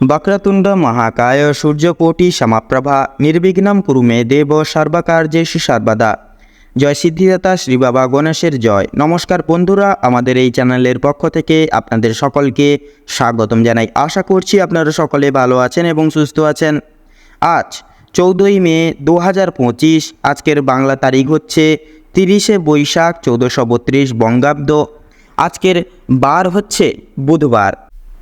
বক্রতুণ্ড মহাকায় সূর্যকোটি সমাপ্রভা নির্বিঘ্নম কুরু মে দেব সর্বকার্যেষু সর্বদা। জয় সিদ্ধিদাতা শ্রী বাবা গণেশের জয়। নমস্কার বন্ধুরা, আমাদের এই চ্যানেলের পক্ষ থেকে আপনাদের সকলকে স্বাগতম জানাই। আশা করছি আপনারা সকলে ভালো আছেন এবং সুস্থ আছেন। আজ চৌদ্দই মে দু হাজার পঁচিশ, আজকের বাংলা তারিখ হচ্ছে তিরিশে বৈশাখ চৌদ্দশো বত্রিশ বঙ্গাব্দ। আজকের বার হচ্ছে বুধবার।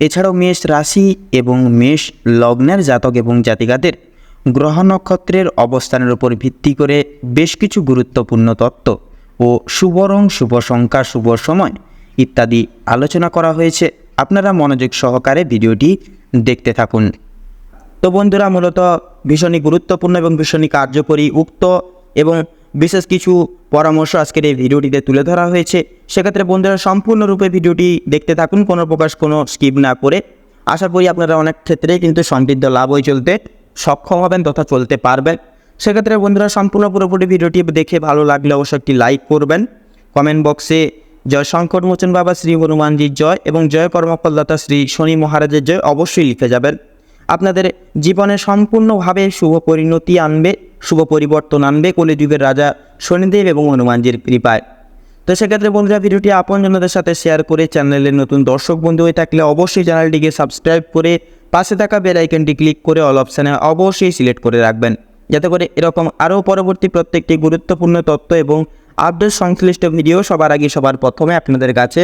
এছাড়াও মেষ রাশি এবং মেষ লগ্নের জাতক এবং জাতিকাদের গ্রহ নক্ষত্রের অবস্থানের উপর ভিত্তি করে বেশ কিছু গুরুত্বপূর্ণ তত্ত্ব ও শুভ রং, শুভ সংখ্যা, শুভ সময় ইত্যাদি আলোচনা করা হয়েছে। আপনারা মনোযোগ সহকারে ভিডিওটি দেখতে থাকুন। তো বন্ধুরা, মূলত ভীষণই গুরুত্বপূর্ণ এবং ভীষণই কার্যকরী, উক্ত এবং বিশেষ কিছু পরামর্শ আজকের এই ভিডিওটিতে তুলে ধরা হয়েছে। সেক্ষেত্রে বন্ধুরা, সম্পূর্ণরূপে ভিডিওটি দেখতে থাকুন, কোনো প্রকাশ কোনো স্কিপ না করে। আশা করি আপনারা অনেক ক্ষেত্রেই কিন্তু সমৃদ্ধ লাভ হয়ে চলতে সক্ষম হবেন তথা চলতে পারবেন। সেক্ষেত্রে বন্ধুরা, সম্পূর্ণ পুরোপুরি ভিডিওটি দেখে ভালো লাগলে অবশ্যই একটি লাইক করবেন। কমেন্ট বক্সে জয় শঙ্কর মোচন বাবা, শ্রী হনুমানজির জয় এবং জয় কর্মফলদাতা শ্রী শনি মহারাজের জয় অবশ্যই লিখে যাবেন। আপনাদের জীবনে সম্পূর্ণভাবে শুভ পরিণতি আনবে। শুভ পরিবর্তন আনবে কলিযুগের রাজা শনিদেব এবং হনুমানজির কৃপায়। তো সেক্ষেত্রে বন্ধুরা, ভিডিওটি আপনজনদের সাথে শেয়ার করে চ্যানেলের নতুন দর্শক বন্ধু হয়ে থাকলে অবশ্যই চ্যানেলটিকে সাবস্ক্রাইব করে পাশে থাকা বেল আইকনটি ক্লিক করে অল অপশানে অবশ্যই সিলেক্ট করে রাখবেন। যাতে করে এরকম আরও পরবর্তী প্রত্যেকটি গুরুত্বপূর্ণ তথ্য এবং আপডেট সংশ্লিষ্ট ভিডিও সবার আগে সবার প্রথমে আপনাদের কাছে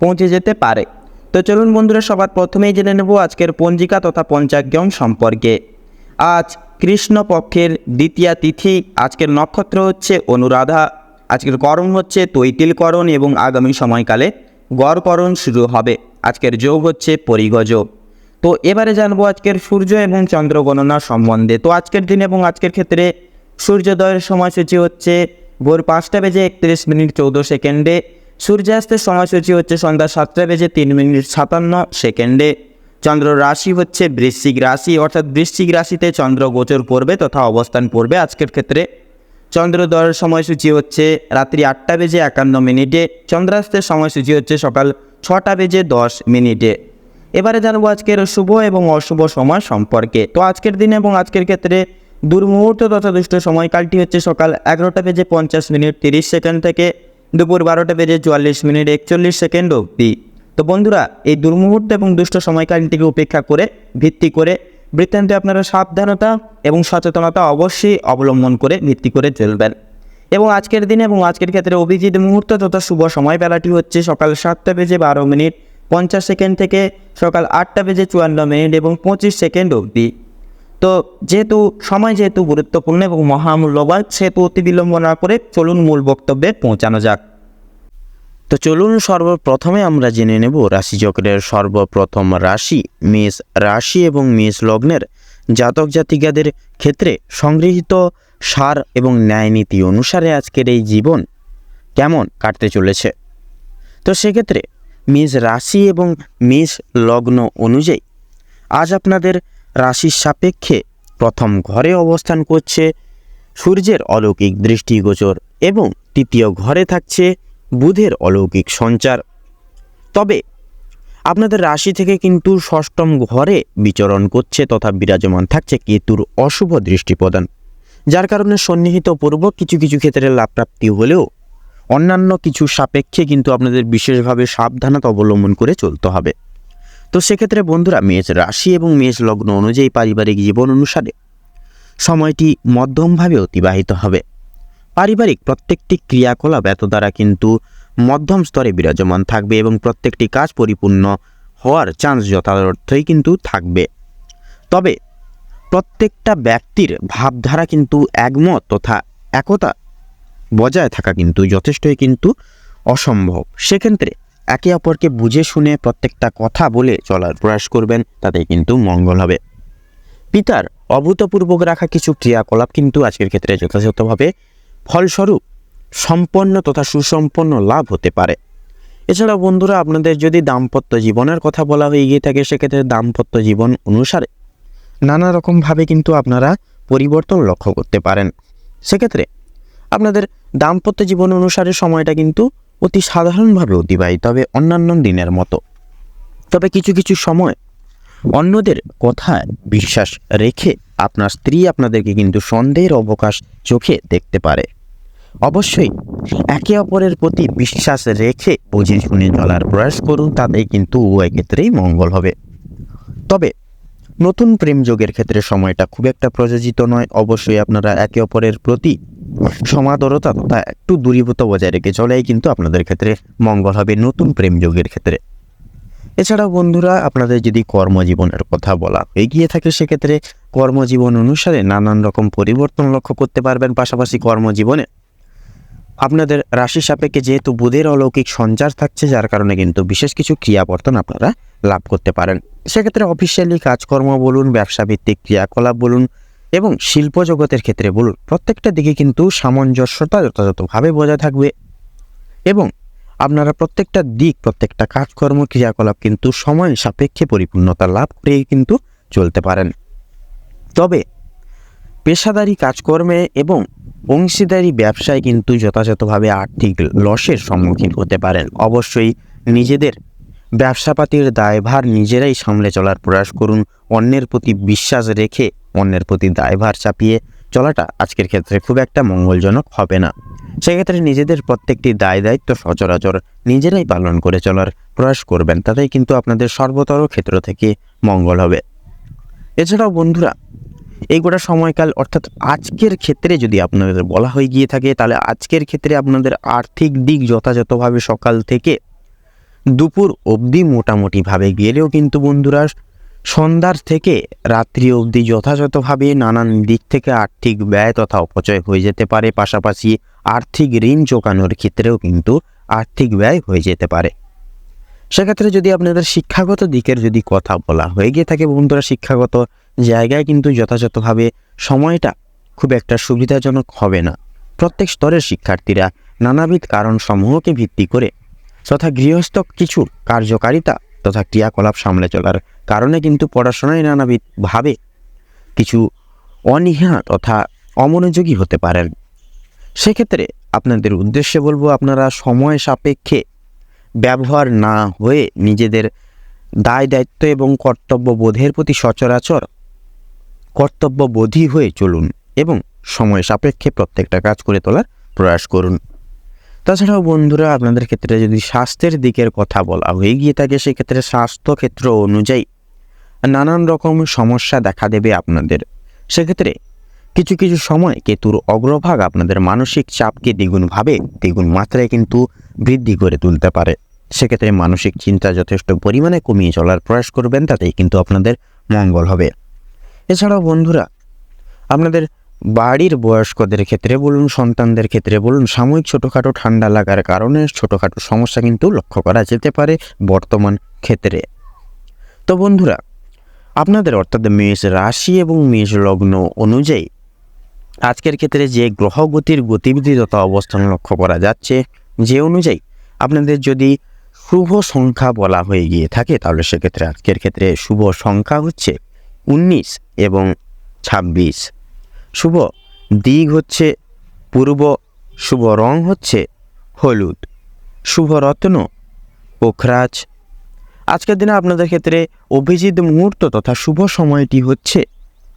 পৌঁছে যেতে পারে। তো চলুন বন্ধুরা, সবার প্রথমেই জেনে নেব আজকের পঞ্জিকা তথা পঞ্চাগ্যম সম্পর্কে। আজ কৃষ্ণ পক্ষের দ্বিতীয়া তিথি। আজকের নক্ষত্র হচ্ছে অনুরাধা। আজকের করণ হচ্ছে তৈতিলকরণ এবং আগামী সময়কালে গড়করণ শুরু হবে। আজকের যোগ হচ্ছে পরিগযোগ তো এবারে জানব আজকের সূর্য এবং চন্দ্র গণনা সম্বন্ধে। তো আজকের দিন এবং আজকের ক্ষেত্রে সূর্যোদয়ের সময়সূচি হচ্ছে ভোর পাঁচটা বেজে একত্রিশ মিনিট চৌদ্দ সেকেন্ডে। সূর্যাস্তের সময়সূচি হচ্ছে সন্ধ্যা সাতটা বেজে তিন মিনিট সাতান্ন সেকেন্ডে। চন্দ্র রাশি হচ্ছে বৃশ্চিক রাশি, অর্থাৎ বৃশ্চিক রাশিতে চন্দ্র গোচর পড়বে তথা অবস্থান পড়বে আজকের ক্ষেত্রে চন্দ্রোদয়ের সময়সূচি হচ্ছে রাত্রি আটটা বেজে একান্ন মিনিটে, চন্দ্রাস্তের সময়সূচি হচ্ছে সকাল ছটা বেজে দশ মিনিটে। এবারে জানব আজকের শুভ এবং অশুভ সময় সম্পর্কে। তো আজকের দিনে এবং আজকের ক্ষেত্রে দুর্মুহূর্ত তথা দুষ্ট সময়কালটি হচ্ছে সকাল এগারোটা বেজে পঞ্চাশ মিনিট তিরিশ সেকেন্ড থেকে, দুপুর বারোটা বেজে চুয়াল্লিশ মিনিট একচল্লিশ সেকেন্ড অবধি। তো বন্ধুরা, এই দুর্মুহূর্ত এবং দুষ্ট সময়কালটিকে উপেক্ষা করে, ভিত্তি করে বৃত্তান্তে আপনারা সাবধানতা এবং সচেতনতা অবশ্যই অবলম্বন করে, ভিত্তি করে চলবেন। এবং আজকের দিনে এবং আজকের ক্ষেত্রে অভিজিৎ মুহূর্ত তথা শুভ সময় বেলাটি হচ্ছে সকাল সাতটা বেজে বারো মিনিট, পঞ্চাশ সেকেন্ড থেকে সকাল আটটা বেজে চুয়ান্ন মিনিট এবং পঁচিশ সেকেন্ড অবধি। তো যেহেতু, সময় যেহেতু গুরুত্বপূর্ণ এবং মহামূল্যবান, সেহেতু অতি বিলম্ব না করে চলুন মূল বক্তব্যে পৌঁছানো যাক। তো চলুন সর্বপ্রথমে আমরা জেনে নেব রাশিচক্রের সর্বপ্রথম রাশি, মেষ রাশি এবং মেষ লগ্নের জাতক জাতিকাদের ক্ষেত্রে সংগৃহীত সার এবং ন্যায়নীতি অনুসারে আজকের এই জীবন কেমন কাটতে চলেছে? তো সেক্ষেত্রে মেষ রাশি এবং মেষ লগ্ন অনুযায়ী আজ আপনাদের রাশির সাপেক্ষে প্রথম ঘরে অবস্থান করছে সূর্যের অলৌকিক দৃষ্টিগোচর এবং তৃতীয় ঘরে থাকছে বুধের অলৌকিক সঞ্চার। তবে আপনাদের রাশি থেকে কিন্তু ষষ্ঠম ঘরে বিচরণ করছে তথা বিরাজমান থাকছে কেতুর অশুভ দৃষ্টি প্রদান যার কারণে সন্নিহিত পূর্বক কিছু কিছু ক্ষেত্রে লাভপ্রাপ্তি হলেও অন্যান্য কিছু সাপেক্ষে কিন্তু আপনাদের বিশেষভাবে সাবধানতা অবলম্বন করে চলতে হবে। তো সেক্ষেত্রে বন্ধুরা, মেষ রাশি এবং মেষ লগ্ন অনুযায়ী পারিবারিক জীবন অনুসারে সময়টি মধ্যমভাবে অতিবাহিত হবে। পারিবারিক প্রত্যেকটি ক্রিয়াকলাপ এত দ্বারা কিন্তু মধ্যম স্তরে বিরাজমান থাকবে এবং প্রত্যেকটি কাজ পরিপূর্ণ হওয়ার চান্স যথার্থই কিন্তু থাকবে। তবে প্রত্যেকটা ব্যক্তির ভাবধারা কিন্তু একমত তথা একতা বজায় থাকা কিন্তু যথেষ্টই কিন্তু অসম্ভব। সেক্ষেত্রে একে অপরকে বুঝে শুনে প্রত্যেকটা কথা বলে চলার প্রয়াস করবেন তাতে কিন্তু মঙ্গল হবে। পিতার অভূতপূর্বক রাখা কিছু ক্রিয়াকলাপ কিন্তু আজকের ক্ষেত্রে যথাযথভাবে ফলস্বরূপ সম্পন্ন তথা সুসম্পন্ন লাভ হতে পারে। এছাড়া বন্ধুরা, আপনাদের যদি দাম্পত্য জীবনের কথা বলা হয়ে গিয়ে থাকে, সেক্ষেত্রে দাম্পত্য জীবন অনুসারে নানা রকমভাবে কিন্তু আপনারা পরিবর্তন লক্ষ্য করতে পারেন। সেক্ষেত্রে আপনাদের দাম্পত্য জীবন অনুসারে সময়টা কিন্তু অতি সাধারণভাবে অতিবাহিত হবে অন্যান্য দিনের মতো। তবে কিছু কিছু সময় অন্যদের কথায় বিশ্বাস রেখে আপনার স্ত্রী আপনাদেরকে কিন্তু সন্দেহের অবকাশ চোখে দেখতে পারে। অবশ্যই, একে অপরের প্রতি বিশ্বাস রেখে বুঝে শুনে চলার প্রয়াস করুন তাতে কিন্তু উভয় ক্ষেত্রেই মঙ্গল হবে। তবে, নতুন প্রেম যোগের ক্ষেত্রে সময়টা খুব একটা প্রযোজিত নয়। অবশ্যই আপনারা একে অপরের প্রতি সমাদরতা তথা একটু দূরীভূত বজায় রেখে চলেই কিন্তু আপনাদের ক্ষেত্রে মঙ্গল হবে নতুন প্রেম যোগের ক্ষেত্রে। এছাড়াও বন্ধুরা, আপনাদের যদি কর্মজীবনের কথা বলা এগিয়ে থাকে, সেক্ষেত্রে কর্মজীবন অনুসারে নানান রকম পরিবর্তন লক্ষ্য করতে পারবেন। পাশাপাশি কর্মজীবনে আপনাদের রাশি সাপেক্ষে যেহেতু বুধের অলৌকিক সঞ্চার থাকছে, যার কারণে কিন্তু বিশেষ কিছু ক্রিয়াবর্তন আপনারা লাভ করতে পারেন। সেক্ষেত্রে অফিসিয়ালি কাজকর্ম বলুন, ব্যবসাভিত্তিক ক্রিয়াকলাপ বলুন এবং শিল্প জগতের ক্ষেত্রে বলুন, প্রত্যেকটা দিকে কিন্তু সামঞ্জস্যতা যথাযথভাবে বজায় থাকবে এবং আপনারা প্রত্যেকটা দিক, প্রত্যেকটা কাজকর্ম, ক্রিয়াকলাপ কিন্তু সময় সাপেক্ষে পরিপূর্ণতা লাভ করে কিন্তু চলতে পারেন। তবে পেশাদারি কাজকর্মে এবং অংশীদারি ব্যবসায় কিন্তু যথাযথভাবে আর্থিক লসের সম্মুখীন হতে পারেন। অবশ্যই নিজেদের ব্যবসাপাতির দায়ভার নিজেরাই সামলে চলার প্রয়াস করুন। অন্যের প্রতি বিশ্বাস রেখে অন্যের প্রতি দায়ভার চাপিয়ে চলাটা আজকের ক্ষেত্রে খুব একটা মঙ্গলজনক হবে না। সেক্ষেত্রে নিজেদের প্রত্যেকটি দায় দায়িত্ব সচরাচর নিজেরাই পালন করে চলার প্রয়াস করবেন। তাতেই কিন্তু আপনাদের সর্বতর ক্ষেত্র থেকে মঙ্গল হবে। এছাড়াও বন্ধুরা এই গোটা সময়কাল, অর্থাৎ আজকের ক্ষেত্রে যদি আপনাদের বলা হয়ে গিয়ে থাকে, তাহলে আজকের ক্ষেত্রে আপনাদের আর্থিক দিক যথাযথভাবে সকাল থেকে দুপুর অবধি মোটামুটিভাবে গেলেও কিন্তু বন্ধুরা, সন্ধ্যার থেকে রাত্রি অবধি যথাযথভাবে নানান দিক থেকে আর্থিক ব্যয় তথা অপচয় হয়ে যেতে পারে। পাশাপাশি আর্থিক ঋণ চোকানোর ক্ষেত্রেও কিন্তু আর্থিক ব্যয় হয়ে যেতে পারে। সেক্ষেত্রে যদি আপনাদের শিক্ষাগত দিকের যদি কথা বলা হয়ে গিয়ে থাকে বন্ধুরা, শিক্ষাগত জায়গায় কিন্তু যথাযথভাবে সময়টা খুব একটা সুবিধাজনক হবে না। প্রত্যেক স্তরের শিক্ষার্থীরা নানাবিধ কারণ সমূহকে ভিত্তি করে তথা গৃহস্থ কিছু কার্যকারিতা তথা ক্রিয়াকলাপ সামলে চলার কারণে কিন্তু পড়াশোনায় নানাবিধভাবে কিছু অনীহা তথা অমনোযোগী হতে পারেন। সেক্ষেত্রে আপনাদের উদ্দেশ্যে বলব, আপনারা সময় সাপেক্ষে ব্যবহার না হয়ে নিজেদের দায় দায়িত্ব এবং কর্তব্য বোধের প্রতি সচরাচর কর্তব্যবোধী হয়ে চলুন এবং সময় সাপেক্ষে প্রত্যেকটা কাজ করে তোলার প্রয়াস করুন। তাছাড়াও বন্ধুরা, আপনাদের ক্ষেত্রে যদি স্বাস্থ্যের দিকের কথা বলা হয়ে গিয়ে থাকে, সেক্ষেত্রে স্বাস্থ্য ক্ষেত্র অনুযায়ী নানান রকম সমস্যা দেখা দেবে আপনাদের। সেক্ষেত্রে কিছু কিছু সময় কেতুর অগ্রভাগ আপনাদের মানসিক চাপকে দ্বিগুণভাবে, দ্বিগুণ মাত্রায় কিন্তু বৃদ্ধি করে তুলতে পারে। সেক্ষেত্রে মানসিক চিন্তা যথেষ্ট পরিমাণে কমিয়ে চলার প্রয়াস করবেন, তাতেই কিন্তু আপনাদের মঙ্গল হবে। এছাড়াও বন্ধুরা, আপনাদের বাড়ির বয়স্কদের ক্ষেত্রে বলুন, সন্তানদের ক্ষেত্রে বলুন, সাময়িক ছোটোখাটো ঠান্ডা লাগার কারণে ছোটোখাটো সমস্যা কিন্তু লক্ষ্য করা যেতে পারে বর্তমান ক্ষেত্রে। তো বন্ধুরা, আপনাদের অর্থাৎ মেষ রাশি এবং মেষ লগ্ন অনুযায়ী আজকের ক্ষেত্রে যে গ্রহগতির গতিবিধি তথা অবস্থান লক্ষ্য করা যাচ্ছে, যে অনুযায়ী আপনাদের যদি শুভ সংখ্যা বলা হয়ে গিয়ে থাকে, তাহলে সেক্ষেত্রে আজকের ক্ষেত্রে শুভ সংখ্যা হচ্ছে উনিশ এবং ছাব্বিশ। শুভ দিক হচ্ছে পূর্ব, শুভ রং হচ্ছে হলুদ। শুভ রত্ন, পোখরাজ। আজকের দিনে আপনাদের ক্ষেত্রে অভিজিৎ মুহূর্ত তথা শুভ সময়টি হচ্ছে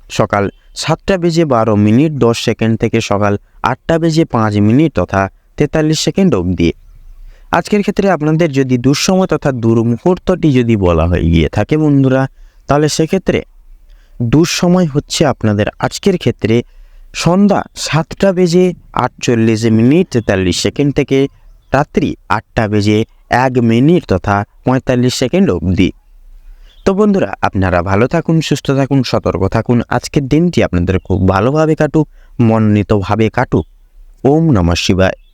সকাল সাতটা বেজে বারো মিনিট দশ সেকেন্ড থেকে সকাল আটটা বেজে পাঁচ মিনিট তথা তেতাল্লিশ সেকেন্ড অবধি। আজকের ক্ষেত্রে আপনাদের যদি দুঃসময় তথা দুর্মুহূর্তটি যদি বলা হয়ে গিয়ে থাকে বন্ধুরা, তাহলে সেক্ষেত্রে দুঃসময় হচ্ছে আপনাদের আজকের ক্ষেত্রে সন্ধ্যা সাতটা বেজে আটচল্লিশ মিনিট তেতাল্লিশ সেকেন্ড থেকে রাত্রি আটটা বেজে এক মিনিট তথা পঁয়তাল্লিশ সেকেন্ড অবধি। তো বন্ধুরা, আপনারা ভালো থাকুন, সুস্থ থাকুন, সতর্ক থাকুন। আজকের দিনটি আপনাদের খুব ভালোভাবে কাটুক, মনোনীতভাবে কাটুক। ওম নমঃ শিবায়।